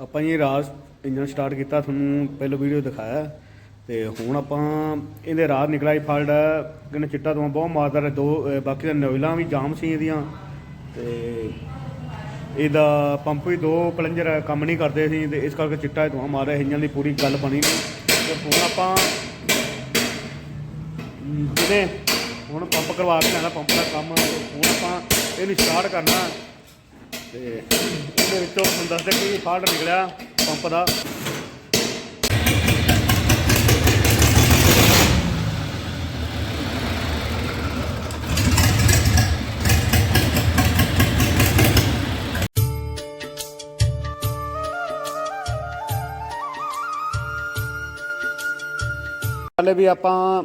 ਆਪਾਂ ਜੀ ਰਾਤ ਇੰਜਨ ਸਟਾਰਟ ਕੀਤਾ ਤੁਹਾਨੂੰ ਪਹਿਲਾਂ ਵੀਡੀਓ ਦਿਖਾਇਆ। ਤੇ ਹੁਣ ਆਪਾਂ ਇਹਦੇ ਰਾਹ ਨਿਕਲਿਆ ਹੀ ਫਾਲਟ ਕਿਨੇ ਚਿੱਟਾ ਤੋਂ ਬਹੁਤ ਮਾਰਦਾ ਰਿਹਾ ਦੋ ਬਾਕੀ ਦੇ ਨੋਇਲਾਂ ਵੀ ਜਾਮ ਸੀ ਇਹਦੀਆਂ। ਤੇ ਇਹਦਾ ਪੰਪ ਵੀ ਦੋ ਪਲੰਜਰ ਕੰਮ ਨਹੀਂ ਕਰਦੇ ਸੀ ਤੇ ਇਸ ਕਰਕੇ ਚਿੱਟਾ ਤੋਂ ਮਾਰ ਰਿਹਾ ਇੰਜਨ ਦੀ ਪੂਰੀ ਗੱਲ ਬਣੀ ਨਹੀਂ। ਤੇ ਹੁਣ ਆਪਾਂ ਅਮ, ਜਿਹਨੇ ਹੁਣ ਪੰਪ ਕਰਵਾ ਕੇ ਲੈਣਾ ਪੰਪ ਦਾ ਕੰਮ ਹੁਣ ਆਪਾਂ ਇਹਨੂੰ ਸਟਾਰਟ ਕਰਨਾ। ਤੇ ਇਹਦੇ ਵਿੱਚੋਂ ਤੁਹਾਨੂੰ ਦੱਸਦੇ ਕਿ ਫਾਲਟ ਨਿਕਲਿਆ ਪੰਪ ਦਾ। ਹਾਲੇ ਵੀ ਆਪਾਂ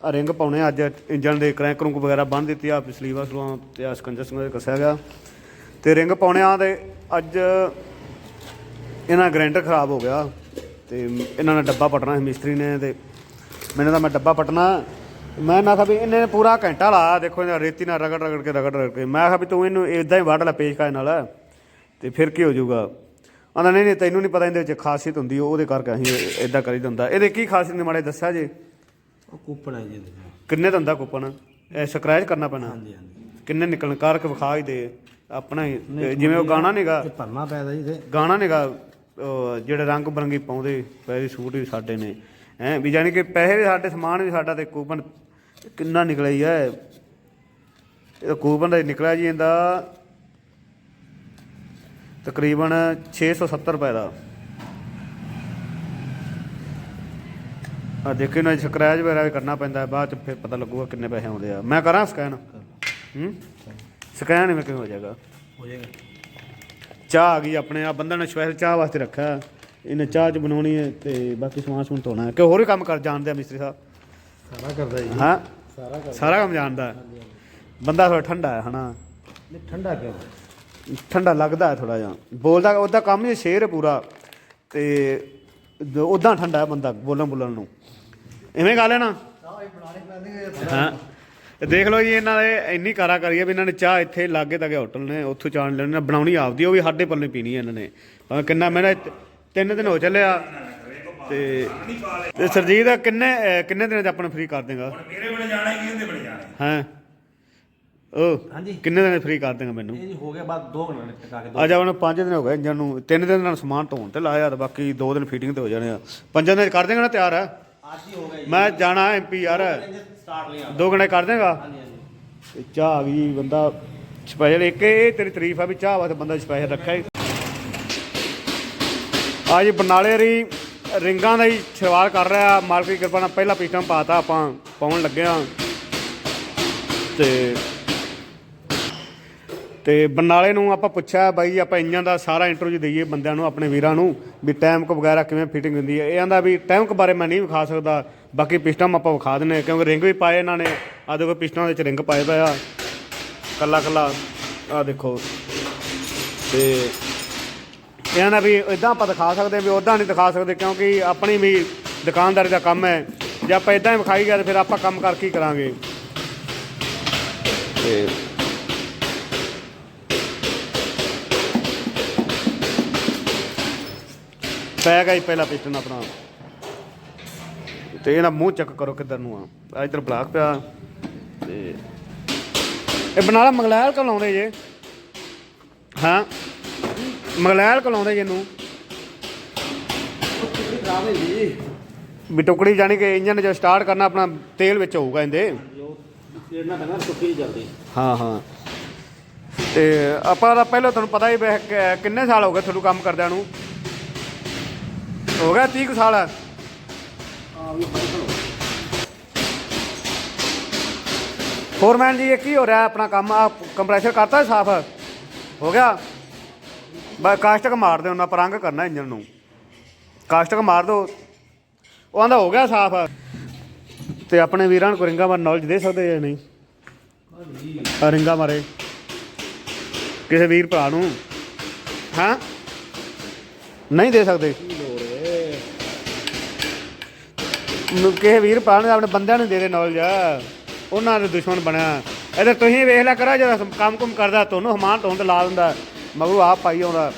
ਰਿੰਗ ਪਾਉਣੇ ਆ, ਅੱਜ ਇੰਜਨ ਦੇ ਕ੍ਰੈਂਕ ਕਰੂੰਕ ਵਗੈਰਾ ਬੰਨ ਦਿੱਤੀ ਆ, ਪਿਛਲੀ ਵਾਰ ਸਲੂਆਂ ਤੇ ਆ ਸਕੰਜਰ ਸਿੰਘ ਦੇ ਕੱਸਿਆ ਗਿਆ। ਤੇ ਰਿੰਗ ਪਾਉਣੇ ਆ ਤੇ ਅੱਜ ਇਹਨਾਂ ਗ੍ਰਾਈਂਡਰ ਖਰਾਬ ਹੋ ਗਿਆ ਤੇ ਇਹਨਾਂ ਨੇ ਡੱਬਾ ਪਟਣਾ ਸੀ ਮਿਸਤਰੀ ਨੇ ਤੇ ਮੈਨੂੰ ਤਾਂ ਮੈਂ ਡੱਬਾ ਪਟਣਾ। ਮੈਂ ਨਾ ਕਿਹਾ ਵੀ ਇਹਨੇ ਪੂਰਾ ਘੰਟਾ ਲਾਇਆ ਦੇਖੋ ਇਹਨਾਂ ਰੇਤੀ ਨਾਲ ਰਗੜ ਰਗੜ ਕੇ ਰਗੜ ਰਗੜ ਕੇ। ਮੈਂ ਕਿਹਾ ਵੀ ਤੂੰ ਇਹਨੂੰ ਇਦਾਂ ਹੀ ਵੱਢ ਲੈ ਪੇਚ ਕਾਏ ਨਾਲ ਤੇ ਫਿਰ ਕੀ ਹੋ ਜਾਊਗਾ। ਆਂਦਾ ਨਹੀਂ ਨਹੀਂ ਤੈਨੂੰ ਨਹੀਂ ਪਤਾ ਇਹਦੇ ਵਿੱਚ ਖਾਸੀਅਤ ਹੁੰਦੀ ਉਹਦੇ ਕਰਕੇ ਅਸੀਂ ਇਦਾਂ ਕਰੀ ਦਿੰਦਾ। ਇਹਦੇ ਕੀ ਖਾਸੀਅਤ ਨੇ ਮਾੜੇ ਦੱਸਿਆ ਜੇ? ਉਹ ਕੂਪਨ ਹੈ ਜੀ। ਕਿੰਨੇ ਦਾ ਹੁੰਦਾ ਕੂਪਨ? ਇਹ ਸਕ੍ਰੈਚ ਕਰਨਾ ਪੈਣਾ। ਹਾਂਜੀ ਹਾਂਜੀ। ਕਿੰਨੇ ਨਿਕਲਣ? ਕਾਰਕ ਵਿਖਾ ਹੀ ਦੇ। ਆਪਣਾ ਹੀ ਜਿਵੇਂ ਉਹ ਗਾਣਾ ਨਹੀਂਗਾ ਇਹ ਭਰਨਾ ਪੈਦਾ ਜੀ ਤੇ ਗਾਣਾ ਨਹੀਂਗਾ ਜਿਹੜੇ ਰੰਗ ਬਰੰਗੀ ਪਾਉਂਦੇ ਪੈਰੀ ਸੂਟ ਵੀ ਸਾਡੇ ਨੇ। ਹੈ ਵੀ ਜਾਨੀ ਕਿ ਪੈਸੇ ਵੀ ਸਾਡੇ ਸਮਾਨ ਵੀ ਸਾਡਾ ਤੇ ਕੂਪਨ ਕਿੰਨਾ ਨਿਕਲਿਆ ਹੀ ਹੈ ਇਹ ਕੂਪਨ ਦਾ ਨਿਕਲਿਆ ਜੀ ਇਹਦਾ ਤਕਰੀਬਨ 670 ਰੁਪਏ ਦਾ। ਆ ਦੇਖੇ ਨਾ ਸਕ੍ਰੈਚ ਵਗੈਰਾ ਵੀ ਕਰਨਾ ਪੈਂਦਾ ਹੈ, ਬਾਅਦ ਚ ਫਿਰ ਪਤਾ ਲੱਗੂਗਾ ਕਿੰਨੇ ਪੈਸੇ ਆਉਂਦੇ ਆ। ਮੈਂ ਕਰਾਂ ਸਕੈਨ? ਹੂੰ? ਸਕੈਨ ਇਵੇਂ ਕਿਵੇਂ ਹੋ ਜਾਏਗਾ? ਹੋ ਜਾਏਗਾ। ਚਾਹ ਆ ਗਈ ਆਪਣੇ ਆ ਬੰਦਾ ਨੇ ਸਪੈਸ਼ਲ ਚਾਹ ਵਾਸਤੇ ਰੱਖਿਆ। ਇਹਨੇ ਚਾਹ ਚ ਬਣਾਉਣੀ ਹੈ ਤੇ ਬਾਕੀ ਸਮਾਨ ਸਮੂਨ ਧੋਣਾ ਹੈ। ਕਿ ਹੋਰ ਵੀ ਕੰਮ ਕਰ ਜਾਣਦੇ ਆ ਮਿਸਤਰੀ ਸਾਹਿਬ? ਸਾਰਾ ਕਰਦਾ ਜੀ। ਹਾਂ? ਸਾਰਾ ਕਰਦਾ। ਸਾਰਾ ਕੰਮ ਜਾਣਦਾ ਹੈ। ਬੰਦਾ ਥੋੜਾ ਠੰਡਾ ਹੈ ਹਨਾ? ਨਹੀਂ ਠੰਡਾ ਕਿਉਂ? ਠੰਡਾ ਲੱਗਦਾ ਹੈ ਥੋੜਾ ਜਿਹਾ। ਬੋਲਦਾ ਉਹਦਾ ਕੰਮ ਹੀ ਸ਼ੇਰ ਹੈ ਪੂਰਾ। ਤੇ ਉਦਾਂ ਠੰਡਾ ਹੈ ਬੰਦਾ ਬੋਲਣ ਬੋਲਣ ਨੂੰ। ਐਵੇਂ ਗੱਲ ਹੈ ਨਾ? ਹਾਂ। ਤੇ ਦੇਖ ਲਓ ਜੀ ਇਹਨਾਂ ਦੇ ਇੰਨੀ ਕਾਰਾ ਕਰੀਏ ਵੀ ਇਹਨਾਂ ਨੇ ਚਾਹ ਇੱਥੇ ਲਾਗੇ ਤੱਕ ਹੋਟਲ ਨੇ ਉੱਥੋਂ ਚਾਣ ਲੈਣੀ ਨਾ ਬਣਾਉਣੀ ਆਪਦੀ ਉਹ ਵੀ ਸਾਡੇ ਪੱਲੇ ਪੀਣੀ ਇਹਨਾਂ ਨੇ। ਭਾਵੇਂ ਕਿੰਨਾ ਮੈਂ ਤਿੰਨ ਦਿਨ ਹੋ ਚੱਲਿਆ ਤੇ ਤੇ ਸਰਜੀਤ ਕਿੰਨੇ ਅਹ ਕਿੰਨੇ ਦਿਨਾਂ ਚ ਆਪਾਂ ਫ੍ਰੀ ਕਰ ਦੇਗਾ? ਮੇਰੇ ਬਣ ਜਾਣਾ ਹੀ ਇਹਦੇ ਬਣ ਜਾਣਾ ਹਾਂ। ਉਹ ਹਾਂਜੀ। ਕਿੰਨੇ ਦਿਨ ਫ੍ਰੀ ਕਰ ਦੇਗਾ ਮੈਨੂੰ? ਇਹ ਜੀ ਹੋ ਗਿਆ ਬਾਅਦ 2 ਘੰਟੇ ਟਿਕਾ ਕੇ ਦੋ। ਅੱਜ ਉਹਨੇ 5 ਦਿਨ ਹੋ ਗਏ ਇੰਜਨ ਨੂੰ ਤਿੰਨ ਦਿਨ ਨਾਲ ਸਮਾਨ ਧੋਣ ਤੇ ਲਾਇਆ ਤੇ ਬਾਕੀ 2 ਦਿਨ ਫੀਟਿੰਗ ਤੇ ਹੋ ਜਾਣੇ ਆ। ਪੰਜਾਂ ਦਿਨ 'ਚ ਕਰ ਦੇਗਾ ਨਾ ਤਿਆਰ? ਹੈ ਅੱਜ ਹੀ ਹੋ ਗਿਆ ਜੀ। ਮੈਂ ਜਾਣਾ ਐਮਪੀ ਯਾਰ। ਸਟਾਰਟ ਲਿਆ ਦੋ ਘੰਟੇ ਕਰ ਦੇਗਾ? ਹਾਂਜੀ ਹਾਂਜੀ। ਤੇ ਚਾਹ ਆ ਗਈ ਬੰਦਾ ਸਪੈਸ਼ਲ ਇੱਕ ਇਹ ਤੇਰੀ ਤਾਰੀਫ ਆ ਵੀ ਚਾਹ ਵਾਸਤੇ ਬੰਦਾ ਸਪੈਸ਼ਲ ਰੱਖਿਆ ਹੀ ਅੱਜ ਬਰਨਾਲੇ ਰੀ ਰਿੰਗਾਂ ਦਾ ਹੀ ਸ਼ੁਰੂਆਤ ਕਰ ਰਿਹਾ ਮਾਲਕ ਕਿਰਪਾ ਨਾਲ ਪਹਿਲਾ ਪਿਸਟਨ ਪਾਤਾ ਆਪਾਂ ਪਾਉਣ ਲੱਗੇ ਆ। ਤੇ ਤੇ ਬਰਨਾਲੇ ਨੂੰ ਆਪਾਂ ਪੁੱਛਿਆ, ਬਾਈ ਆਪਾਂ ਇੰਜਾਂ ਦਾ ਸਾਰਾ ਇੰਟਰਵਿਊ ਦਈਏ ਬੰਦਿਆਂ ਨੂੰ, ਆਪਣੇ ਵੀਰਾਂ ਨੂੰ, ਵੀ ਟਾਈਮ ਵਗੈਰਾ ਕਿਵੇਂ ਫਿਟਿੰਗ ਹੁੰਦੀ ਹੈ। ਇਹਨਾਂ ਦਾ ਵੀ ਟਾਈਮ ਬਾਰੇ ਮੈਂ ਨਹੀਂ ਵਿਖਾ ਸਕਦਾ, ਬਾਕੀ ਪਿਸਟਮ ਆਪਾਂ ਵਿਖਾ ਦਿੰਨੇ ਕਿਉਂਕਿ ਰਿੰਗ ਵੀ ਪਾਏ ਇਹਨਾਂ ਨੇ ਆ ਦੇਖੋ ਪਿਸਟਮਾਂ ਵਿੱਚ ਰਿੰਗ ਪਾਏ ਪਏ ਆ ਕੱਲਾ ਕੱਲਾ ਆ ਦੇਖੋ। ਤੇ ਇਹਨਾਂ ਦਾ ਵੀ ਇਦਾਂ ਆਪਾਂ ਦਿਖਾ ਸਕਦੇ ਵੀ ਉਦਾਂ ਨਹੀਂ ਦਿਖਾ ਸਕਦੇ, ਕਿਉਂਕਿ ਆਪਣੀ ਵੀ ਦੁਕਾਨਦਾਰੀ ਦਾ ਕੰਮ ਹੈ। ਜੇ ਆਪਾਂ ਇਦਾਂ ਹੀ ਵਿਖਾਈ ਗਏ ਤਾਂ ਫਿਰ ਆਪਾਂ ਕੰਮ ਕਰ ਕੀ ਕਰਾਂਗੇ? ਤੇ ਪੈ ਗਿਆ ਜੀ ਪਹਿਲਾ ਪਿਸਟਨ ਆਪਣਾ। ਤੇ ਇਹਦਾ ਮੂੰਹ ਚੈੱਕ ਕਰੋ ਕਿੱਧਰ ਨੂੰ ਆ। ਆ ਬਲਾਕ ਪਿਆ। ਤੇ ਇਹ ਬਨਾਲਾ ਮੰਗਲੈਲ ਕੋਲ ਆਉਂਦੇ ਜੇ। ਹਾਂ, ਮੰਗਲੈਲ ਕੋਲ ਆਉਂਦੇ ਜੇ ਇਹਨੂੰ। ਵੀ ਟੁਕੜੀ ਜਾਣੀ ਕਿ ਇੰਜਨ ਜੋ ਸਟਾਰਟ ਕਰਨਾ ਆਪਣਾ ਤੇਲ ਵਿੱਚ ਹੋਊਗਾ ਇਹਦੇ। ਹਾਂ ਹਾਂ। ਤੇ ਆਪਾਂ ਦਾ ਪਹਿਲਾਂ ਤੁਹਾਨੂੰ ਪਤਾ ਹੀ ਕਿੰਨੇ ਸਾਲ ਹੋ ਗਏ ਤੁਹਾਨੂੰ ਕੰਮ ਕਰਦਿਆਂ ਨੂੰ? ਹੋ ਗਿਆ 30 ਕੁ ਸਾਲ। ਆ ਵੀ ਫੋਰਮੈਨ ਜੀ, ਇਹ ਕੀ ਹੋ ਰਿਹਾ? ਆਪਣਾ ਕੰਮ ਆ ਕੰਪਰੈਸ਼ਰ ਕਰਤਾ ਸਾਫ਼? ਹੋ ਗਿਆ? ਬਸ ਕਾਸਟਕ ਮਾਰ ਦਿਓ, ਉਹਨਾਂ ਪਰੰਗ ਕਰਨਾ ਇੰਜਨ ਨੂੰ। ਕਾਸਟਕ ਮਾਰ ਦਿਓ। ਉਹ ਆਂਦਾ ਹੋ ਗਿਆ ਸਾਫ਼। ਤੇ ਆਪਣੇ ਵੀਰਾਂ ਨੂੰ ਕੋਈ ਰਿੰਗਾ ਮਾਰ ਨੌਲੇਜ ਦੇ ਸਕਦੇ ਜਾਂ ਨਹੀਂ? ਆ ਰਿੰਗਾ ਮਾਰੇ। ਕਿਸੇ ਵੀਰ ਭਰਾ ਨੂੰ। ਹਾਂ? ਨਹੀਂ ਦੇ ਸਕਦੇ ਨੂੰ ਕਿਸੇ ਵੀਰ ਭਰਾ ਨੇ ਆਪਣੇ ਬੰਦਿਆਂ ਨੂੰ ਦੇ ਦੇ ਨੌਲੇਜ ਉਹਨਾਂ ਦੇ ਦੁਸ਼ਮਣ ਬਣਿਆ। ਇਹਦੇ ਤੁਸੀਂ ਵੇਖ ਲਿਆ ਕਰੋ, ਜਦੋਂ ਕੰਮ ਕੁਮ ਕਰਦਾ ਤੁਹਾਨੂੰ ਹਮਾਨ ਤੋਂ ਤੇ ਲਾ ਦਿੰਦਾ। ਮਗਰੂ ਆਪ ਪਾਈ ਆਉਂਦਾ।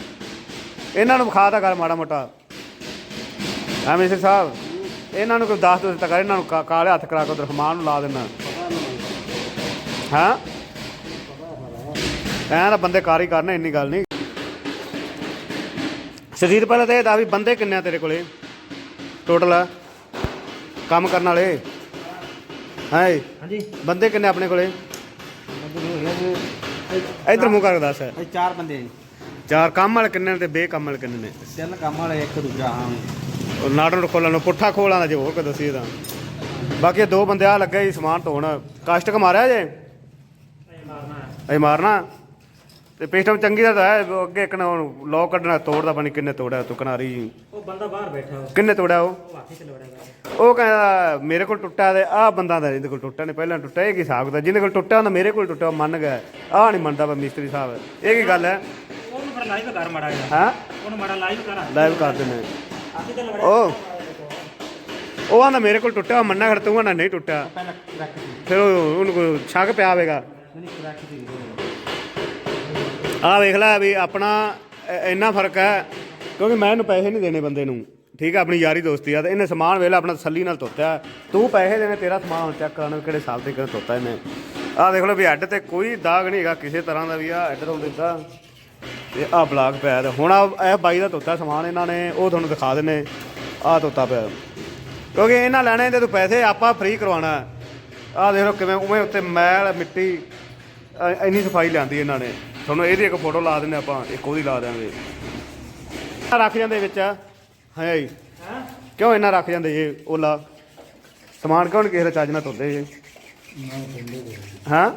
ਇਹਨਾਂ ਨੂੰ ਵਿਖਾ ਤਾ ਕਰ ਮਾੜਾ ਮੋਟਾ। ਐ ਮਿਸਟਰ ਸਾਹਿਬ ਇਹਨਾਂ ਨੂੰ ਕੋਈ ਦੱਸ ਦੋ ਤੱਕ ਇਹਨਾਂ ਨੂੰ ਕਾ- ਕਾਲੇ ਹੱਥ ਕਰਾ ਕੇ ਉਧਰ ਹਮਾਨ ਨੂੰ ਲਾ ਦੇਣਾ। ਹਾਂ? ਐਂ ਤਾਂ ਬੰਦੇ ਕਾਰ ਹੀ ਕਰਨੇ, ਇੰਨੀ ਗੱਲ ਨਹੀਂ। ਸਜੀਤ ਪਹਿਲਾਂ ਤਾਂ ਇਹ ਦਾ ਵੀ ਬੰਦੇ ਕਿੰਨੇ ਆ ਤੇਰੇ ਕੋਲੇ? ਟੋਟਲ ਕੰਮ ਕਰਨ ਵਾਲੇ। ਹੈ ਹਾਂਜੀ। ਬੰਦੇ ਕਿੰਨੇ ਆਪਣੇ ਕੋਲੇ? ਇਧਰ ਮੂੰਹ ਕਰਕੇ ਦੱਸ। ਅਸੀਂ ਚਾਰ ਬੰਦੇ ਜੀ ਚਾਰ ਕੰਮ ਵਾਲੇ ਕਿੰਨੇ ਨੇ ਤੇ ਬੇਕੰਮ ਵਾਲੇ ਕਿੰਨੇ ਨੇ? ਤਿੰਨ ਕੰਮ ਵਾਲੇ ਇੱਕ ਦੂਜਾ ਹਾਂ। ਉਹ ਨਾੜਨ ਨੂੰ ਖੋਲਣ ਨੂੰ ਪੁੱਠਾ ਖੋਲਾਂ ਦਾ ਜੇ ਹੋਰ ਕੋ ਦੱਸੀ ਤਾਂ ਬਾਕੀ ਇਹ ਦੋ ਬੰਦੇ ਆ ਲੱਗੇ ਜੀ ਸਮਾਨ ਧੋਣ। ਕਸਟਕ ਮਾਰਿਆ ਜੇ? ਇਹ ਮਾਰਨਾ। ਤੇ ਪਿਸਟਮ ਚੰਗੀ ਦਾ ਤਾਂ ਹੈ ਉਹ ਅੱਗੇ ਇੱਕ ਨਾ ਲੋਕ ਕੱਢਣਾ ਤੋੜਦਾ ਪਾਣੀ ਕਿੰਨੇ ਤੋੜਿਆ ਤੂੰ ਕਨਾਰੀ ਉਹ ਬੰਦਾ ਬਾਹਰ ਬੈਠਾ ਉਹ। ਕਿੰਨੇ ਤੋੜਿਆ ਉਹ? ਹਾਥੀ ਤੇ ਲੜਿਆ ਉਹ ਕਹਿੰਦਾ ਮੇਰੇ ਕੋਲ ਟੁੱਟਾ ਤੇ ਆਹ ਬੰਦਾ ਦਾ ਇਹਦੇ ਕੋਲ ਟੁੱਟਾ ਨਹੀਂ ਪਹਿਲਾਂ ਟੁੱਟਾ ਇਹ ਕੀ ਹਿਸਾਬ ਦਾ ਜਿਹਦੇ ਕੋਲ ਟੁੱਟਾ ਹੁੰਦਾ ਮੇਰੇ ਕੋਲ ਟੁੱਟਾ ਉਹ ਮੰਨ ਗਿਆ ਆਹ ਨਹੀਂ ਮੰਨਦਾ ਵਾ ਮਿਸਤਰੀ ਸਾਹਿਬ ਇਹ ਕੀ ਗੱਲ ਹੈ? ਉਹਨੂੰ ਬੜਾ ਲਾਈਵ ਕਰ ਮਾੜਾ ਜਿਹਾ। ਹਾਂ? ਉਹਨੂੰ ਮਾੜਾ ਲਾਈਵ ਕਰ। ਲਾਈਵ ਕਰ ਦਿੰਦੇ ਹਾਥੀ ਤੇ ਲੜਿਆ ਉਹ। ਉਹ ਆਂਦਾ ਮੇਰੇ ਕੋਲ ਟੁੱਟਾ ਮੰਨਣਾ ਖੜ ਤੂੰ ਆਂਦਾ ਨਹੀਂ ਟੁੱਟਾ ਪਹਿਲਾਂ ਫਿਰ ਉਹ- ਉਹਨੂੰ ਕੋਈ ਛੱਕ ਪਿਆ ਹੋਵੇਗਾ। ਨਹੀਂ ਕਰੈਕਟ ਸੀ ਆਹ ਵੇਖ ਲੈ ਵੀ ਆਪਣਾ ਇ- ਇੰਨਾ ਫ਼ਰਕ ਹੈ, ਕਿਉਂਕਿ ਮੈਂ ਇਹਨੂੰ ਪੈਸੇ ਨਹੀਂ ਦੇਣੇ ਬੰਦੇ ਨੂੰ। ਠੀਕ ਹੈ ਆਪਣੀ ਯਾਰੀ ਦੋਸਤੀ ਆ, ਤੇ ਇਹਨੇ ਸਮਾਨ ਵੇਖ ਲੈ, ਆਪਣਾ ਤਸੱਲੀ ਨਾਲ ਧੋਤਾ ਤੂੰ ਪੈਸੇ ਦੇਣੇ, ਤੇਰਾ ਸਮਾਨ ਹੁਣ ਚੈੱਕ ਕਰਨਾ ਵੀ ਕਿਹੜੇ ਸਾਲ ਤੇ ਕਿਹਨੇ ਧੋਤਾ ਇਹਨੇ। ਆਹ ਦੇਖ ਲਓ ਵੀ ਹੈੱਡ ਤੇ ਕੋਈ ਦਾਗ ਨਹੀਂ ਹੈਗਾ, ਕਿਸੇ ਤਰ੍ਹਾਂ ਦਾ ਵੀ ਆ ਹੈੱਡ ਤੋਂ ਦਿੱਤਾ। ਤੇ ਆਹ ਬਲਾਕ ਪਿਆ ਤੇ ਹੁਣ ਆਹ ਇਹ ਬਾਈ ਦਾ ਧੋਤਾ ਸਮਾਨ ਇਹਨਾਂ ਨੇ, ਉਹ ਤੁਹਾਨੂੰ ਦਿਖਾ ਦਿੰਨੇ। ਆਹ ਧੋਤਾ ਪਿਆ। ਕਿਉਂਕਿ ਇਹਨਾਂ ਲੈਣੇ ਤੇ ਤੂੰ ਪੈਸੇ ਆਪਾਂ ਫ੍ਰੀ ਕਰਵਾਉਣਾ ਆਹ ਦੇਖ ਲਓ ਕਿਵੇਂ, ਉਵੇਂ ਉੱਤੇ ਮੈਲ, ਮਿੱਟੀ ਅ- ਇੰਨੀ ਸਫ਼ਾਈ ਲਿਆਂਦੀ ਇਹਨਾਂ ਨੇ। ਤੁਹਾਨੂੰ ਇਹਦੀ ਇੱਕ ਫੋਟੋ ਲਾ ਦਿੰਦੇ ਆਪਾਂ ਇੱਕ ਉਹਦੀ ਲਾ ਦਿਆਂਗੇ। ਆਹ ਰੱਖ ਜਾਂਦੇ ਵਿੱਚ ਹੈ? ਜੀ। ਹਾਂ ਕਿਉਂ ਇਹਨਾਂ ਰੱਖ ਜਾਂਦੇ ਇਹ ਓਲਾ? ਸਮਾਨ ਕਿਉਂ ਨੀ ਕਿਸੇ ਦਾ ਚੱਜ ਨਾਲ ਧੋਦੇ ਜੇ ਹਾਂ?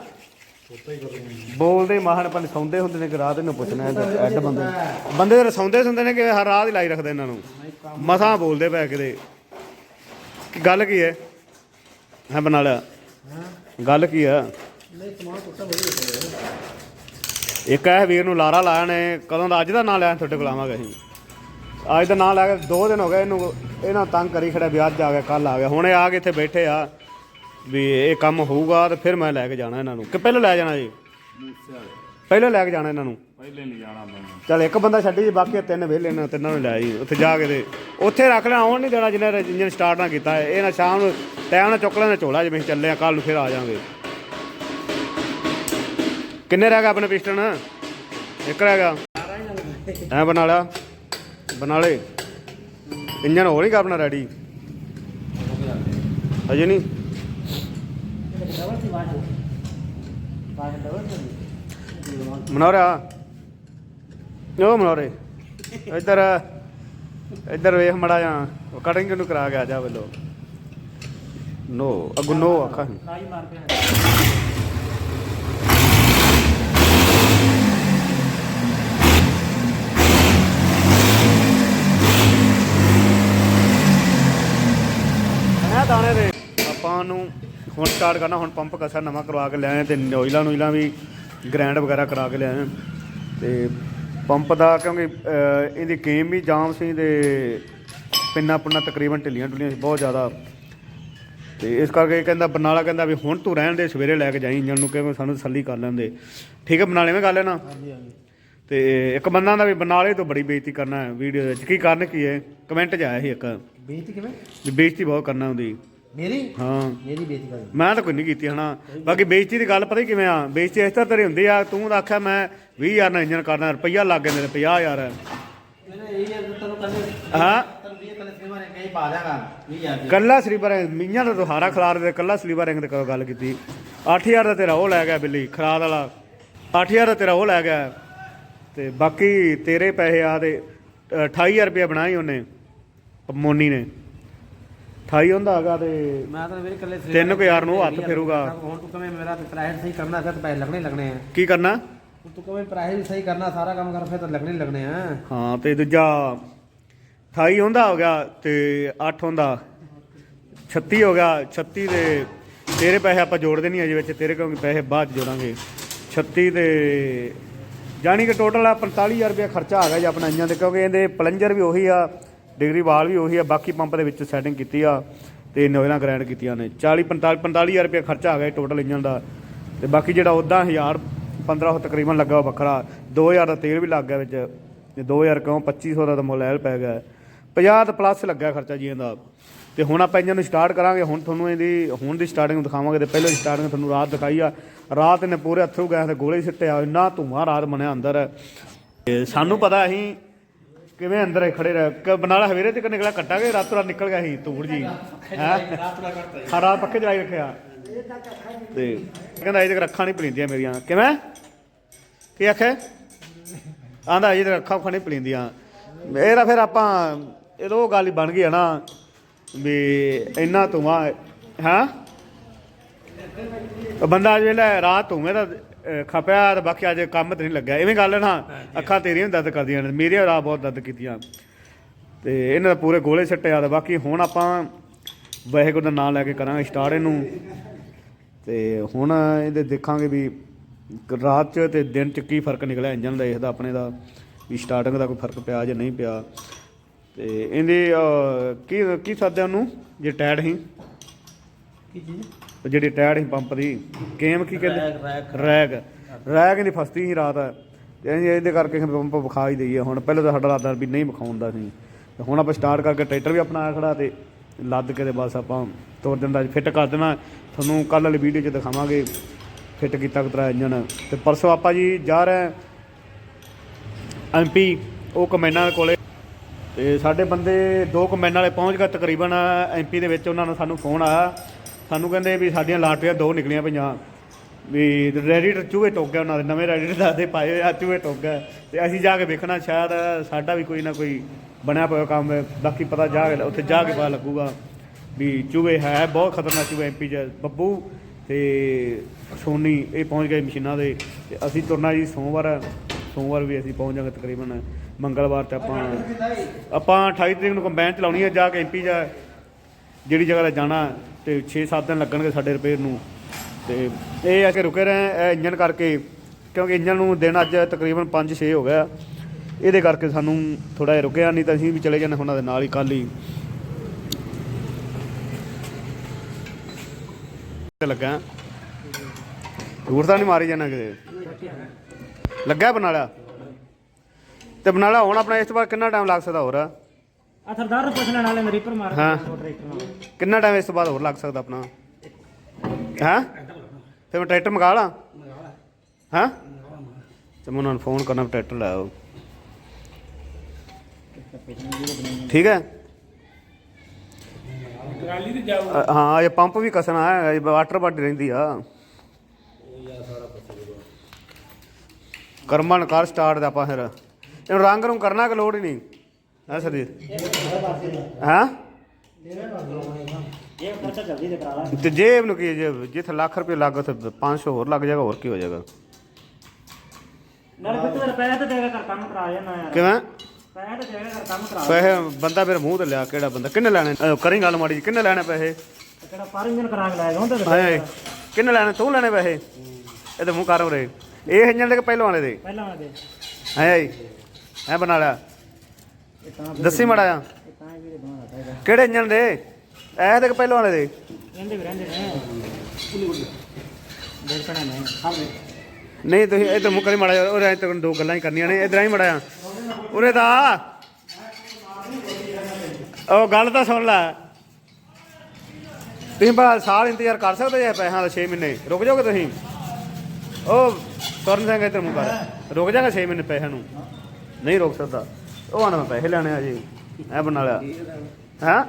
ਬੋਲਦੇ ਮਾਹਣ ਪਰ ਸੌਂਦੇ ਹੁੰਦੇ ਨੇ ਕਿ ਰਾਤ ਨੂੰ ਪੁੱਛਣਾ ਇਹਦਾ ਐਡ ਬੰਦੇ ਬੰਦੇ ਤਾਂ ਸੌਂਦੇ ਸੁੰਦੇ ਨੇ ਕਿ ਹਰ ਰਾਤ ਹੀ ਲਾਈ ਰੱਖਦੇ ਇਹਨਾਂ ਨੂੰ। ਮਸਾਂ ਬੋਲਦੇ ਪਏ ਕਿਤੇ। ਕੀ ਗੱਲ ਕੀ ਹੈ? ਹੈ ਬਣਾ ਲਿਆ। ਗੱਲ ਕੀ ਆ? ਨਹੀਂ ਸਮਾਨ ਟੁੱਟਾ ਵਧੀਆ ਇੱਕ ਇਹ ਵੀਰ ਨੂੰ ਲਾਰਾ ਲਾਇਆ ਨੇ ਕਦੋਂ ਦਾ ਅੱਜ ਦਾ ਨਾਂ ਲਿਆ ਤੁਹਾਡੇ ਕੋਲ ਆਵਾਂਗੇ। ਅਸੀਂ ਅੱਜ ਦਾ ਨਾਂ ਲੈ ਕੇ ਦੋ ਦਿਨ ਹੋ ਗਏ ਇਹਨੂੰ ਇਹਨਾਂ ਤੰਗ ਕਰੀ ਖੜਾ ਵੀ ਅੱਜ ਆ ਗਿਆ ਕੱਲ ਆ ਗਿਆ। ਹੁਣ ਆ ਕੇ ਇੱਥੇ ਬੈਠੇ ਆ ਵੀ ਇਹ ਕੰਮ ਹੋਊਗਾ ਤੇ ਫਿਰ ਮੈਂ ਲੈ ਕੇ ਜਾਣਾ ਇਹਨਾਂ ਨੂੰ। ਕਿ ਪਹਿਲਾਂ ਲੈ ਜਾਣਾ ਜੀ? ਪਹਿਲਾਂ ਲੈ ਕੇ ਜਾਣਾ ਇਹਨਾਂ ਨੂੰ। ਪਹਿਲੇ ਨਹੀਂ ਜਾਣਾ ਮੈਨੂੰ ਚਲ ਇੱਕ ਬੰਦਾ ਛੱਡੀ ਜੀ ਬਾਕੀ ਤਿੰਨ ਵਿਹਲੇ ਨੇ ਤਿੰਨਾਂ ਨੂੰ ਲੈ ਜੀ ਉੱਥੇ ਜਾ ਕੇ ਤੇ ਉੱਥੇ ਰੱਖ ਲੈਣਾ ਆਉਣ ਨਹੀਂ ਦੇਣਾ ਜਿਹਨੇ ਇੰਜਨ ਸਟਾਰਟ ਨਾ ਕੀਤਾ ਇਹ। ਨਾ ਸ਼ਾਮ ਨੂੰ ਟਾਈਮ ਨਾਲ ਚੁੱਕ ਲੈਣਾ ਝੋਲਾ ਜਿਵੇਂ ਚੱਲੇ ਆ ਕੱਲ ਨੂੰ ਫਿਰ ਆ ਜਾਵਾਂਗੇ। ਕਿੰਨੇ ਰਹਿ ਗਏ ਆਪਣੇ ਪਿਸਟਨ? ਇੱਕ ਰਹਿ ਗਿਆ। ਐ ਬਣਾ ਲਿਆ। ਬਣਾ ਲੈ ਇੰਜਨ ਹੋ ਨਹੀਂ ਆਪਣਾ ਰੈਡੀ ਅਜੇ ਨਹੀਂ। ਡਬਲ ਸੀ ਮਨੋਰਾ ਉਹ ਮਨੋਰੇ ਇੱਧਰ ਇੱਧਰ ਵੇਖ ਮੜਾ ਜਾ ਕਟਿੰਗ ਨੂੰ ਕਰਾ ਕੇ ਆ ਜਾ ਵੱਲੋ ਨੋ, ਅਗੂ ਨੋ ਆਖਾਂ ਲਾਈ ਮਾਰ ਕੇ ਹੈ ਦਾਣੇ ਦੇ। ਆਪਾਂ ਨੂੰ ਹੁਣ ਸਟਾਰਟ ਕਰਨਾ ਹੁਣ ਪੰਪ ਕਸਾ ਨਵਾਂ ਕਰਵਾ ਕੇ ਲਿਆਏ ਤੇ ਨੋਇਲਾਂ ਨੋਇਲਾਂ ਵੀ ਗ੍ਰੈਂਡ ਵਗੈਰਾ ਕਰਾ ਕੇ ਲਿਆਏ ਤੇ ਪੰਪ ਦਾ ਕਿਉਂਕਿ ਇਹਦੀ ਗੇਮ ਵੀ ਜਾਮ ਸੀ ਤੇ ਪਿੰਨਾ ਪੁੰਨਾ ਤਕਰੀਬਨ ਢਿੱਲੀਆਂ ਢੁੱਲੀਆਂ ਸੀ ਬਹੁਤ ਜ਼ਿਆਦਾ। ਤੇ ਇਸ ਕਰਕੇ ਕਹਿੰਦਾ ਬਰਨਾਲਾ ਕਹਿੰਦਾ ਵੀ ਹੁਣ ਤੂੰ ਰਹਿਣ ਦੇ ਸਵੇਰੇ ਲੈ ਕੇ ਜਾਈਂ ਇੰਜਣ ਨੂੰ ਕਿਉਂਕਿ ਸਾਨੂੰ ਤਸੱਲੀ ਕਰ ਲੈਂਦੇ ਠੀਕ ਹੈ ਬਰਨਾਲੇ ਵਿੱਚ ਗੱਲ ਹੈ ਨਾ? ਹਾਂਜੀ ਹਾਂਜੀ। ਤੇ ਇੱਕ ਬੰਦਾ ਦਾ ਵੀ ਬਰਨਾਲੇ ਤੋਂ ਬੜੀ ਬੇਇੱਜ਼ਤੀ ਕਰਨਾ ਹੈ ਵੀਡੀਓ ਵਿੱਚ। ਕੀ ਕਾਰਨ ਕੀ ਹੈ? ਕਮੈਂਟ 'ਚ ਆਇਆ ਸੀ ਇੱਕ। ਬੇਇੱਜ਼ਤੀ ਕਿਵੇਂ? ਵੀ ਬੇਇੱਜ਼ਤੀ ਬਹੁਤ ਕਰਨਾ ਉਹਦੀ। ਮੇਰੀ? ਹਾਂ। ਮੇਰੀ ਬੇਇੱਜ਼ਤੀ ਕਰ ਮੈਂ ਤਾਂ ਕੋਈ ਨਹੀਂ ਕੀਤੀ ਹਨਾ। ਬਾਕੀ ਬੇਇੱਜ਼ਤੀ ਦੀ ਗੱਲ ਪਤਾ ਹੀ ਕਿਵੇਂ ਆ। ਬੇਇੱਜ਼ਤੀ ਇਸ ਤਰ੍ਹਾਂ ਤੇਰੀ ਹੁੰਦੀ ਆ ਤੂੰ ਤਾਂ ਆਖਿਆ ਮੈਂ 20000 ਨਾਲ ਇੰਜਨ ਕਰਨਾ ਰੁਪਈਆ ਲੱਗ ਗਏ ਮੇਰੇ 50000 ਮੈंने ਇਹ ਯਾਰ ਤੈਨੂੰ ਕੱਲੇ ਹਾਂ। ਕੱਲੇ ਨੇ ਸਲੀਪਰ ਮੀਆਂ ਦਾ ਦੁਹਾਰਾ ਖਲਾਰ ਦੇ ਕੱਲਾ ਸਲੀਪਰ ਰਿੰਗ ਤੇ ਗੱਲ ਕੀਤੀ। 8000 ਦਾ ਤੇਰਾ ਉਹ ਲੈ ਗਿਆ ਬਿੱਲੀ ਖਰਾਦ ਵਾਲਾ। 8000 ਦਾ ਤੇਰਾ ਉਹ ਲੈ ਗਿਆ। ਤੇ ਬਾਕੀ ਤੇਰੇ ਪੈਸੇ ਆ ਤੇ 28000 ਰੁਪਏ ਬਣਾਈ ਉਹਨੇ। ਮੋਨੀ ਨੇ। 28 ਹੁੰਦਾ ਹੈਗਾ ਤੇ ਮੈਂ ਤਾਂ ਮੇਰੇ ਕੱਲੇ ਤਿੰਨ ਕੁ ਯਾਰ ਨੂੰ ਹੱਥ ਫੇਰੂਗਾ। ਹੁਣ ਤੂੰ ਕਵੇਂ ਮੇਰਾ ਪ੍ਰਾਈਸ ਸਹੀ ਕਰਨਾ ਫਿਰ ਤਾਂ ਪੈਸੇ ਲੱਗਣੇ ਹੀ ਲੱਗਣੇ ਆ। ਕੀ ਕਰਨਾ? ਹੁਣ ਤੂੰ ਕਵੇਂ ਪ੍ਰਾਈਸ ਵੀ ਸਹੀ ਕਰਨਾ ਸਾਰਾ ਕੰਮ ਕਰ ਫਿਰ ਤਾਂ ਲੱਗਣੇ ਹੀ ਲੱਗਣੇ ਆ। ਹਾਂ ਤੇ ਦੂਜਾ 28 ਹੁੰਦਾ ਹੋ ਗਿਆ ਤੇ 8 ਹੁੰਦਾ। 36 ਹੋ ਗਿਆ 36 ਦੇ ਤੇਰੇ ਪੈਸੇ ਆਪਾਂ ਜੋੜਦੇ ਨਹੀਂ ਅਜੇ ਵਿੱਚ ਤੇਰੇ ਕਿਉਂਕਿ ਪੈਸੇ ਬਾਅਦ 'ਚ ਜੋੜਾਂਗੇ। 36 ਦੇ ਜਾਣੀ ਕਿ ਟੋਟਲ ਆ 45000 ਰੁਪਏ ਖਰਚਾ ਆ ਗਿਆ ਜੀ ਆਪਣਾ ਇੰਜਨ ਤੇ ਕਿਉਂਕਿ ਇਹਦੇ ਪਲੰਜਰ ਵੀ ਉਹੀ ਆ ਡਿਗਰੀ ਵਾਲ ਵੀ ਉਹੀ ਆ, ਬਾਕੀ ਪੰਪ ਦੇ ਵਿੱਚ ਸੈਟਿੰਗ ਕੀਤੀ ਆ ਤੇ ਨੋਇਲਾਂ ਗ੍ਰੈਂਡ ਕੀਤੀਆਂ ਨੇ। 40 45 45000 ਰੁਪਏ ਖਰਚਾ ਆ ਗਿਆ ਟੋਟਲ ਇੰਜਨ ਦਾ। ਤੇ ਬਾਕੀ ਜਿਹੜਾ ਉਦਾਂ 1000 1500 ਤਕਰੀਬਨ ਲੱਗਾ ਉਹ ਵੱਖਰਾ। 2000 ਦਾ ਤੇਲ ਵੀ ਲੱਗ ਗਿਆ ਵਿੱਚ ਤੇ 2000 ਕਿਉਂ 2500 ਦਾ ਤਾਂ ਮੋਬਾਈਲ ਪੈ ਗਿਆ। 50 ਤਾਂ ਪਲੱਸ ਲੱਗਾ ਖਰਚਾ ਜੀ ਇਹਦਾ ਤੇ ਹੁਣ ਆਪਾਂ ਇੰਜਨ ਨੂੰ ਸਟਾਰਟ ਕਰਾਂਗੇ, ਹੁਣ ਤੁਹਾਨੂੰ ਇਹਦੀ, ਹੁਣ ਦੀ ਸਟਾਰਟਿੰਗ ਦਿਖਾਵਾਂਗੇ ਤੇ ਪਹਿਲਾਂ ਦੀ ਸਟਾਰਟਿੰਗ ਤੁਹਾਨੂੰ ਰਾਤ ਦਿਖਾਈ ਆ। ਰਾਤ ਨੇ ਪੂਰੇ ਹੱਥੋਂ ਗਏ ਤੇ ਗੋਲੇ ਸਿੱਟਿਆ ਇੰਨਾ ਧੂਆਂ ਰਾਤ ਬਣਿਆ ਅੰਦਰ। ਸਾਨੂੰ ਪਤਾ ਅਸੀਂ ਕਿਵੇਂ ਅੰਦਰ ਹੀ ਖੜੇ ਰਹਿ? ਕ ਬਨਾਲਾ ਹਵੇਰੇ ਤੇ ਨਿਕਲਿਆ ਕੱਟਾਂਗੇ? ਰਾਤੋਂ ਰਾਤ ਨਿਕਲ ਗਿਆ ਸੀ ਧੂੜ ਜੀ। ਹੈ? ਰਾਤ ਪੱਕੇ ਚਲਾਈ ਰੱਖਿਆ। ਤੇ ਕਹਿੰਦਾ ਇਹ ਤੇ ਰੱਖਾਂ ਨਹੀਂ ਪਲੀਂਦੀਆਂ ਮੇਰੀਆਂ। ਕਿਵੇਂ? ਕੀ ਆਖੇ ਆਂਦਾ ਇਹ ਤੇ ਰੱਖਾਂ ਖਾਣੀ ਪਲੀਂਦੀਆਂ ਇਹਦਾ ਫਿਰ ਆਪਾਂ ਇਹ ਉਹ ਗੱਲ ਹੀ ਬਣ ਗਈ ਹੈ ਨਾ ਵੀ ਇੰਨਾ ਧੂਆਂ ਹਾਂ? ਉਹ ਬੰਦਾ ਅੱਜ ਵੇਲੇ ਰਾਤ ਧੂਵੇਂ ਦਾ ਅਹ, ਖਪਿਆ ਤੇ ਬਾਕੀ ਅੱਜ ਕੰਮ ਤੇ ਨਹੀਂ ਲੱਗਿਆ। ਐਵੇਂ ਗੱਲ ਹੈ ਨਾ ਅੱਖਾਂ ਤੇਰੀਆਂ ਵੀ ਦਰਦ ਕਰਦੀਆਂ ਨੇ ਮੇਰੀਆਂ ਰਾਤ ਬਹੁਤ ਦਰਦ ਕੀਤੀਆਂ। ਤੇ ਇਹਨਾਂ ਦਾ ਪੂਰੇ ਗੋਲੇ ਸੱਟੇ ਆ ਤੇ ਬਾਕੀ ਹੁਣ ਆਪਾਂ ਵਾਹਿਗੁਰੂ ਦਾ ਨਾਮ ਲੈ ਕੇ ਕਰਾਂਗੇ ਸਟਾਰਟ ਇਹਨੂੰ। ਤੇ ਹੁਣ ਇਹਦੇ ਦੇਖਾਂਗੇ ਵੀ ਰਾਤ ਚ ਤੇ ਦਿਨ ਚ ਕੀ ਫ਼ਰਕ ਨਿਕਲਿਆ ਇੰਜਨ ਦਾ ਇਹਦਾ ਆਪਣੇ ਦਾ ਵੀ ਸਟਾਰਟਿੰਗ ਦਾ ਕੋਈ ਫ਼ਰਕ ਪਿਆ ਜਾਂ ਨਹੀਂ ਪਿਆ। ਤੇ ਇਹਦੇ ਕੀ ਕੀ ਸਾਦੇ ਉਹਨੂੰ ਜੇ ਟਾਇਰ ਸੀ? ਕੀ ਚੀਜ਼? ਤੇ ਜਿਹੜੀ ਟਾਇਰ ਸੀ ਪੰਪ ਦੀ ਕੇਮ ਕੀ ਕਹਿੰਦੇ? ਰੈਗ ਰੈਗ। ਨਹੀਂ ਫਸਦੀ ਸੀ ਰਾਤ। ਤੇ ਇਹਦੇ ਕਰਕੇ ਪੰਪ ਵਿਖਾ ਹੀ ਦਈਏ ਹੁਣ। ਪਹਿਲਾਂ ਤਾਂ ਸਾਡਾ ਰਾਦਾ ਵੀ ਨਹੀਂ ਵਿਖਾਉਂਦਾ ਸੀ। ਤੇ ਹੁਣ ਆਪਾਂ ਸਟਾਰਟ ਕਰਕੇ ਟਰੈਕਟਰ ਵੀ ਆਪਣਾ ਖੜਾ ਤੇ ਲੱਦ ਕੇ ਤੇ ਬਸ ਆਪਾਂ ਤੋਰ ਦਿੰਦਾ ਫਿੱਟ ਕਰ ਦੇਣਾ। ਤੁਹਾਨੂੰ ਕੱਲ ਵਾਲੀ ਵੀਡੀਓ 'ਚ ਦਿਖਾਵਾਂਗੇ ਫਿੱਟ ਕੀਤਾ ਕਿਤਰਾ ਇੰਜਨ ਤੇ ਪਰਸੋਂ ਆਪਾਂ ਜੀ ਜਾ ਰਹੇ ਐਮਪੀ ਉਹ ਕਮੈਨਾਂ ਕੋਲੇ। ਤੇ ਸਾਡੇ ਬੰਦੇ ਦੋ ਕਮੈਨ ਵਾਲੇ ਪਹੁੰਚ ਗਏ। ਤਕਰੀਬਨ ਐਮਪੀ ਦੇ ਵਿੱਚ ਉਹਨਾਂ ਨੂੰ ਸਾਨੂੰ ਫੋਨ ਆਇਆ। ਸਾਨੂੰ ਕਹਿੰਦੇ ਵੀ ਸਾਡੀਆਂ ਲਾਟਰੀਆਂ ਦੋ ਨਿਕਲੀਆਂ ਪਈਆਂ। ਵੀ ਰੈਡੀਟਰ ਚੂਹੇ ਟੁੱਕ ਗਿਆ ਉਹਨਾਂ ਦੇ, ਨਵੇਂ ਰੈਡੀਟਰ ਦੱਸਦੇ ਪਾਏ ਹੋਏ ਆ, ਚੂਹੇ ਟੁੱਕ ਗਏ। ਤੇ ਅਸੀਂ ਜਾ ਕੇ ਵੇਖਣਾ, ਸ਼ਾਇਦ ਸਾਡਾ ਵੀ ਕੋਈ ਨਾ ਕੋਈ ਬਣਿਆ ਪਿਆ ਕੰਮ ਹੈ ਬਾਕੀ ਪਤਾ ਜਾ ਕੇ, ਉੱਥੇ ਜਾ ਕੇ ਪਤਾ ਲੱਗੂਗਾ ਵੀ ਚੂਹੇ ਹੈ, ਬਹੁਤ ਖਤਰਨਾਕ ਚੂਹੇ ਐਮਪੀ ਚ। ਬੱਬੂ ਤੇ ਸੋਨੀ, ਇਹ ਪਹੁੰਚ ਗਏ ਮਸ਼ੀਨਾਂ ਦੇ। ਤੇ ਅਸੀਂ ਤੁਰਨਾ ਜੀ ਸੋਮਵਾਰ ਸੋਮਵਾਰ ਵੀ ਅਸੀਂ ਪਹੁੰਚ ਜਾਵਾਂਗੇ ਤਕਰੀਬਨ। ਮੰਗਲਵਾਰ ਤੇ ਆਪਾਂ ਆਪਾਂ 28 ਤਰੀਕ ਨੂੰ ਕੰਬਾਈਨ ਚਲਾਉਣੀ ਹੈ ਜਾ ਕੇ ਐਮਪੀ ਜਾ। ਜਿਹੜੀ ਜਗ੍ਹਾ ਤੇ ਜਾਣਾ ਤੇ 6-7 ਦਿਨ ਲੱਗਣਗੇ ਸਾਡੇ ਰਿਪੇਅਰ ਨੂੰ। ਤੇ ਇਹ ਆ ਕਿ ਰੁਕੇ ਰਹੇ, ਇਹ ਇੰਜਨ ਕਰਕੇ, ਕਿਉਂਕਿ ਇੰਜਨ ਨੂੰ ਦਿਨ ਅੱਜ ਤਕਰੀਬਨ 5-6 ਹੋ ਗਿਆ। ਇਹਦੇ ਕਰਕੇ ਸਾਨੂੰ ਥੋੜਾ ਜਿਹਾ ਰੁਕਿਆ, ਨਹੀਂ ਤਾਂ ਅਸੀਂ ਵੀ ਚਲੇ ਜਾਂਦੇ ਉਹਨਾਂ ਦੇ ਨਾਲ ਹੀ ਕੱਲ ਹੀ। ਲੱਗਾ। ਦੂਰ ਤਾਂ ਨਹੀਂ ਮਾਰੀ ਜਾਣਾ ਕਿਤੇ। ਲੱਗਾ ਬਨਾਲਾ? ਤੇ ਬਨਾਲਾ ਹੁਣ ਆਪਣਾ ਇਸ ਤੋਂ ਬਾਅਦ ਕਿੰਨਾ ਟਾਈਮ ਲੱਗ ਸਕਦਾ ਹੋਰ? ਆ ਸਰਦਾਰ ਨੂੰ ਪੁੱਛ ਲੈਣ ਵਾਲੇ ਨੇ ਰੀਪਰ ਮਾਰ ਹਾਂ। ਟਰੈਕਟਰ ਨਾਲ। ਕਿੰਨਾ ਟਾਈਮ ਇਸ ਤੋਂ ਬਾਅਦ ਹੋਰ ਲੱਗ ਸਕਦਾ ਆਪਣਾ? ਹਾਂ? ਫਿਰ ਮੈਂ ਟਰੈਕਟਰ ਮੰਗਾ ਲਾਂ? ਹਾਂ? ਤੇ ਮੈਂ ਉਹਨਾਂ ਨੂੰ ਫੋਨ ਕਰਨਾ ਵੀ ਟਰੈਕਟਰ ਲੈ ਆਓ। ਠੀਕ ਹੈ? ਟਰਾਲੀ ਤੇ ਜਾਊ ਅ, ਹਾਂ ਇਹ ਪੰਪ ਵੀ ਕਸਣਾ ਹੈ ਇਹ ਵਾਟਰ ਬਾਡੀ ਰਹਿੰਦੀ ਆ। ਕਰਮਨ ਕਰ ਸਟਾਰਟ ਦਾ ਆਪਾਂ ਫਿਰ। ਇਹਨੂੰ ਰੰਗ ਨੂੰ ਕਰਨਾ ਕਿ ਲੋੜ ਹੀ ਨਹੀਂ? ਹੈ ਸਰਜੀਤ ਹਾਂ? ਇਹ ਦੇ ਤੇ ਜੇਬ ਨੂੰ ਕੀ ਜੇ ਜਿੱਥੇ ਲੱਖ ਰੁਪਏ ਲੱਗ ਉੱਥੇ 500 ਹੋਰ ਲੱਗ ਜਾਏਗਾ ਹੋਰ ਕੀ ਹੋ ਜਾਏਗਾ? ਨਾਲੇ ਬਿੱਟੂ ਦੇ ਪੈਸੇ ਤੇ ਦੇਗਾ ਕਰ ਕੰਮ ਕਰਾ ਜਾਣਾ ਯਾਰ। ਕਿਵੇਂ? ਪੈਸੇ ਤੇ ਦੇਗਾ ਕਰ ਕੰਮ ਕਰਾ। ਪੈਸੇ ਬੰਦਾ ਮੇਰੇ ਮੂੰਹ ਤੇ ਲਿਆ ਕਿਹੜਾ ਬੰਦਾ? ਕਿੰਨੇ ਲੈਣੇ? ਕਰੀ ਗੱਲ ਮਾੜੀ ਕਿੰਨੇ ਲੈਣੇ ਪੈਸੇ? ਤੇ ਕਿਹੜਾ ਪਰ ਇੰਜਨ ਕਰਾ ਕੇ ਲਾਏਗਾ ਹੁਣ ਤੇ ਹਾਏ ਹਾਏ ਕਿੰਨੇ ਲੈਣੇ? ਤੂੰ ਲੈਣੇ ਪੈਸੇ? ਇਹਦੇ ਮੂੰਹ ਕਰ ਉਰੇ। ਇਹ ਇੰਜਣ ਦੇ ਪਹਿਲਾਂ ਵਾਲੇ ਦੇ? ਪਹਿਲਾਂ ਵਾਲੇ ਹੈ ਆਈ ਹੈ ਬਣਾ ਲਿਆ। ਇਹ ਤਾਂ ਦੱਸੀ ਮੜਾ ਆ ਕਿਹੜੇ ਇੰਜਣ ਦੇ? ਇਹ ਦੇ ਪਹਿਲਾਂ ਵਾਲੇ ਦੇ। ਰਹਿੰਦੇ ਰਹਿੰਦੇ ਨਹੀਂ, ਤੁਸੀਂ ਇੱਧਰ ਮੂੰਹ ਕਰੀ ਮੜਾ ਜਾ ਉਰੇ ਤੱਕ ਦੋ ਗੱਲਾਂ ਹੀ ਕਰਨੀਆਂ ਨੇ ਇੱਧਰ ਹੀ ਮੜਾ ਆ ਉਰੇ ਦਾ ਉਹ ਗੱਲ ਤਾਂ ਸੁਣ ਲੈ। ਤੁਸੀਂ ਬੜਾ ਸਾਲ ਇੰਤਜ਼ਾਰ ਕਰ ਸਕਦੇ ਜੇ ਪੈਸਿਆਂ ਦਾ 6 ਮਹੀਨੇ। ਰੁਕ ਜਾਓਗੇ ਤੁਸੀਂ? ਉਹ ਤੁਰਨ ਸਿੰਘ ਇਧਰ ਮੂੰਹ ਰੁਕ ਜਾਗਾ 6 ਮਹੀਨੇ ਪੈਸਿਆਂ ਨੂੰ। ਨਹੀਂ ਰੋਕ ਸਕਦਾ। ਉਹ ਆਣਾ ਮੈਂ ਪੈਸੇ ਲੈਣੇ ਆ ਜੀ। ਐ ਬਣਾ ਲਿਆ। ਹਾਂ?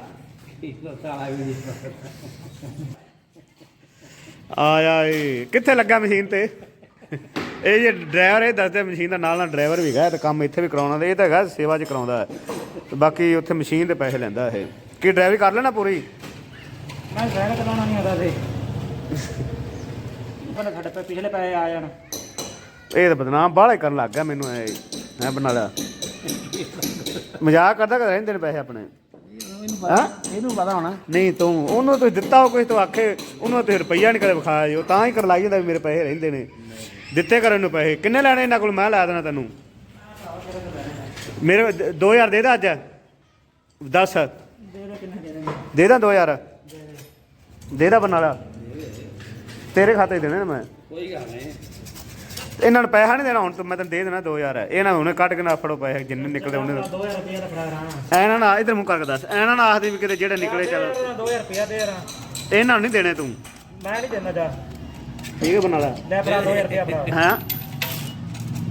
ਆਇਆ ਏ ਕਿੱਥੇ ਲੱਗਾ ਮਸ਼ੀਨ ਤੇ? ਇਹ ਜੇ ਡਰਾਈਵਰ ਇਹ ਦੱਸਦੇ ਮਸ਼ੀਨ ਦਾ ਨਾਲ ਨਾਲ ਡਰਾਈਵਰ ਵੀ ਹੈਗਾ ਤੇ ਕੰਮ ਇੱਥੇ ਵੀ ਕਰਾਉਣਾ ਤੇ ਇਹ ਤਾਂ ਹੈਗਾ ਸੇਵਾ 'ਚ ਕਰਾਉਂਦਾ ਹੈ। ਤੇ ਬਾਕੀ ਉੱਥੇ ਮਸ਼ੀਨ ਤੇ ਪੈਸੇ ਲੈਂਦਾ ਇਹ। ਕੀ ਡਰਾਈਵਰੀ ਕਰ ਲੈਣਾ ਪੂਰੀ? ਮੈਂ ਫੈਰ ਕਰਾਉਣਾ ਨਹੀਂ ਆਦਾ ਤੇ। ਪਹਿਲਾਂ ਸਾਡੇ ਪੈ ਪਿਛਲੇ ਪੈਸੇ ਆ ਜਾਣ। ਇਹ ਤਾਂ ਬਦਨਾਮ ਬਾਹਲਾ ਕਰਨ ਲੱਗ ਗਿਆ ਮੈਨੂੰ ਐ ਮੈਂ ਬਣਾ ਲਿਆ। ਮਜ਼ਾਕ ਕਰਦਾ ਕਿ ਰਹਿੰਦੇ ਨੇ ਪੈਸੇ ਆਪਣੇ। ਹਾਂ? ਇਹਨੂੰ ਪਤਾ ਹੋਣਾ। ਨਹੀਂ ਤੂੰ ਉਹਨੂੰ ਤੁਸੀਂ ਦਿੱਤਾ ਹੋ ਕੁਝ ਤੂੰ ਆਖੇ ਉਹਨੂੰ ਤੇ ਰੁਪਈਆ ਨਹੀਂ ਕਦੇ ਵਿਖਾਇਆ ਜੋ ਤਾਂ ਹੀ ਕਰ ਲਾਈ ਜਾਂਦਾ ਵੀ ਮੇਰੇ ਪੈਸੇ ਰਹਿੰਦੇ ਨੇ। ਦਿੱਤੇ ਕਰਨ ਨੂੰ ਪੈਸੇ। ਕਿੰਨੇ ਲੈਣੇ ਇਹਨਾਂ ਕੋਲ? ਮੈਂ ਲਾ ਦੇਣਾ ਤੈਨੂੰ। ਮੇਰੇ 2000 ਦੇ ਦਾ ਅੱਜ। 10 ਦੇ ਦੇ ਕਿੰਨੇ ਦੇ ਦੇਣਗੇ ਦੇ ਦਾਂ। 2000 ਦੇ। ਦਾ ਬਣਾ ਲਾ ਤੇਰੇ ਖਾਤੇ ਦੇਣੇ ਨੇ ਮੈਂ। ਕੋਈ ਗੱਲ ਨਹੀਂ। ਇਹਨਾਂ ਨੂੰ ਪੈਸਾ ਨਹੀਂ ਦੇਣਾ ਹੁਣ ਤੂੰ ਮੈਂ ਤੈਨੂੰ ਦੇ ਦੇਣਾ 2000 ਹੈ ਇਹਨਾਂ ਨੂੰ ਹੁਣੇ ਕੱਢ ਕੇ ਨਾ ਫੜੋ ਪੈਸੇ ਜਿੰਨੇ ਨਿਕਲਦੇ ਉਹਨੇ 2000 ਰੁਪਏ ਦਾ ਫੜਾ ਰਹਾ ਇਹਨਾਂ ਨਾਲ ਇਧਰ ਮੂੰਹ ਕਰਕੇ ਦੱਸ ਇਹਨਾਂ ਨਾਲ ਆਖਦੀ ਵੀ ਕਿਤੇ ਜਿਹੜੇ ਨਿਕਲੇ ਚੱਲ। 2000 ਰੁਪਏ ਦੇ ਰਹਾ ਇਹਨਾਂ ਨੂੰ ਨਹੀਂ ਦੇਣੇ ਤੂੰ। ਮੈਂ ਨਹੀਂ ਦਿੰਦਾ ਜਾ। ਠੀਕ ਹੈ ਬਣਾ ਲੈ। ਲੈ ਫੜਾ 2000 ਰੁਪਏ ਫੜਾ। ਹੈਂ?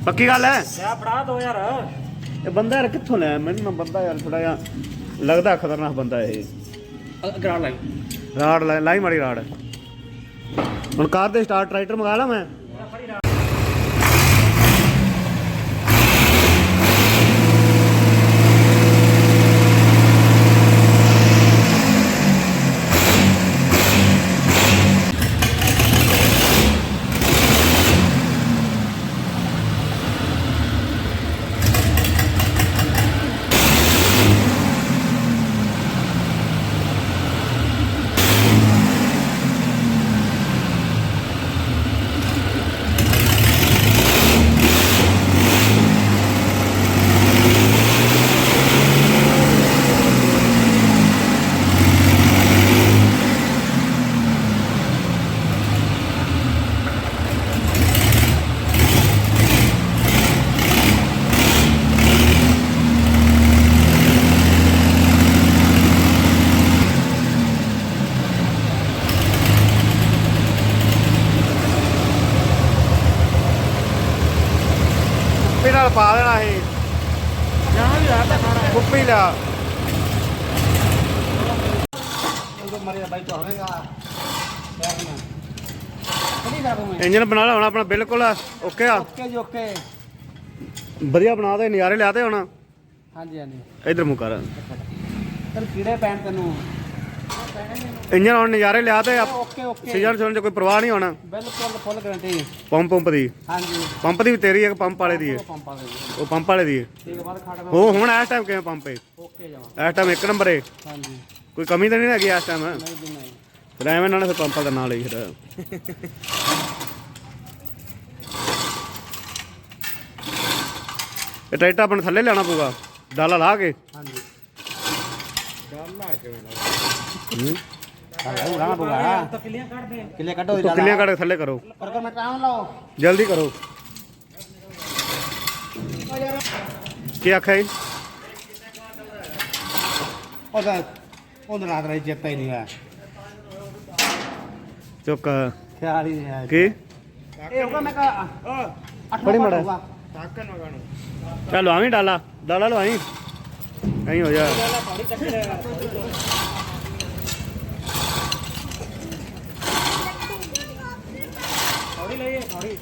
ਪੱਕੀ ਗੱਲ ਹੈ? ਲੈ ਫੜਾ 2000 ਇਹ ਬੰਦਾ ਯਾਰ ਕਿੱਥੋਂ ਲਿਆ? ਮੈਨੂੰ ਨਾ ਬੰਦਾ ਯਾਰ ਥੋੜਾ ਜਿਹਾ ਲੱਗਦਾ ਖਤਰਨਾਕ ਬੰਦਾ ਇਹ। ਗਰਾ ਲੈ ਰਾੜ ਲਾਈ ਮਾੜੀ ਰਾੜ। ਹੁਣ ਕਾਰ ਦੇ ਸਟਾਰਟ ਟਰੈਕਟਰ ਮੰਗਾ ਲਾ ਮੈਂ ਕੁੱਪੀ ਨਾਲ ਪਾ ਦੇਣਾ ਇਹ। ਵੀ ਰਾਤ ਦਾ ਖਾਣਾ ਕੁੱਪੀ ਲਿਆ। ਤੋਂ ਯਾਰ ਦੂੰ ਇੰਜਨ ਬਣਾ ਲਾ ਹੁਣ ਆਪਣਾ ਬਿਲਕੁਲ ਓਕੇ ਆ। ਓਕੇ ਜੀ ਓਕੇ। ਵਧੀਆ ਬਣਾ ਦੇ ਨਜ਼ਾਰੇ ਲਿਆਤੇ ਹੁਣ। ਹਾਂਜੀ ਹਾਂਜੀ। ਇਧਰ ਮੂੰਹ ਕਰ। ਕੀੜੇ ਪੈਣ ਤੈਨੂੰ। ਇੰਜਨ ਹੁਣ ਨਜ਼ਾਰੇ ਲਿਆਤੇ ਓਕੇ ਓਕੇ ਸੀਜ਼ਨ ਸੁਣ ਚ ਕੋਈ ਪਰਵਾਹ ਨਹੀਂ ਹੋਣਾ। ਬਿਲਕੁਲ ਫੁੱਲ ਗਰੰਟੀ ਪੰਪ ਪੰਪ ਦੀ। ਹਾਂਜੀ। ਪੰਪ ਦੀ ਵੀ ਤੇਰੀ ਹੈ ਕਿ ਪੰਪ ਵਾਲੇ ਦੀ ਹੈ? ਉਹ ਪੰਪਾਂ ਦੇ ਉਹ ਪੰਪ ਵਾਲੇ ਦੀ ਹੈ। ਠੀਕ ਹੈ ਬਾਅਦ ਖਾੜਾ ਉਹ ਹੁਣ ਇਸ ਟਾਈਮ ਕਿਵੇਂ ਪੰਪ ਹੈ? ਓਕੇ ਜਮਾ ਇਸ ਟਾਈਮ ਇੱਕ ਨੰਬਰ ਹੈ। ਹਾਂਜੀ। ਕੋਈ ਕਮੀ ਤਾਂ ਨਹੀਂ ਹੈਗੀ ਇਸ ਟਾਈਮ ਨਹੀਂ ਜੀ ਨਹੀਂ। ਫਿਰ ਐਵੇਂ ਨਾਲ ਫਿਰ ਪੰਪ ਦਾ ਨਾਂ ਲਈ ਫਿਰ। ਇਹ ਟਰੈਕਟਰ ਆਪਾਂ ਨੂੰ ਥੱਲੇ ਲਿਆਉਣਾ ਪਊਗਾ। ਡਾਲਾ ਲਾ ਕੇ। ਹਾਂਜੀ। ਹੂੰ। ਹਾਂ ਰਾਣਾ ਬੁਗਾ ਤਾਂ ਕਿੱਲੀਆਂ ਕੱਢ ਦੇ। ਕਿਲੇ ਕੱਢੋ ਤੂੰ ਕਿੱਲੀਆਂ ਕੱਢ ਕੇ ਥੱਲੇ ਕਰੋ। ਕਰ ਕਰ ਮੈਂ ਟਾਉਨ ਲਾਓ ਜਲਦੀ ਕਰੋ। ਕੀ ਆਖਿਆ ਜੀ? ਉਹਦਾ ਉਹਦਾ ਰਾਤ ਰਹੀ ਚੇਤਾ ਹੀ ਨਹੀਂ ਆ ਚੁੱਕ। ਖਿਆਲ ਹੀ ਨਹੀਂ ਕੀ? ਇਹ ਹੋਗਾ ਮੈਂ ਕਾ ਬੜੀ ਮਾੜਾ। ਚੱਲ ਲਵਾਵੀਂ ਡਾਲਾ। ਡਾਲਾ ਲਵਾਈ ਨਹੀਂ ਹੋ ਜਾ। ਥੋੜੀ ਚੱਕੀ ਥੋੜੀ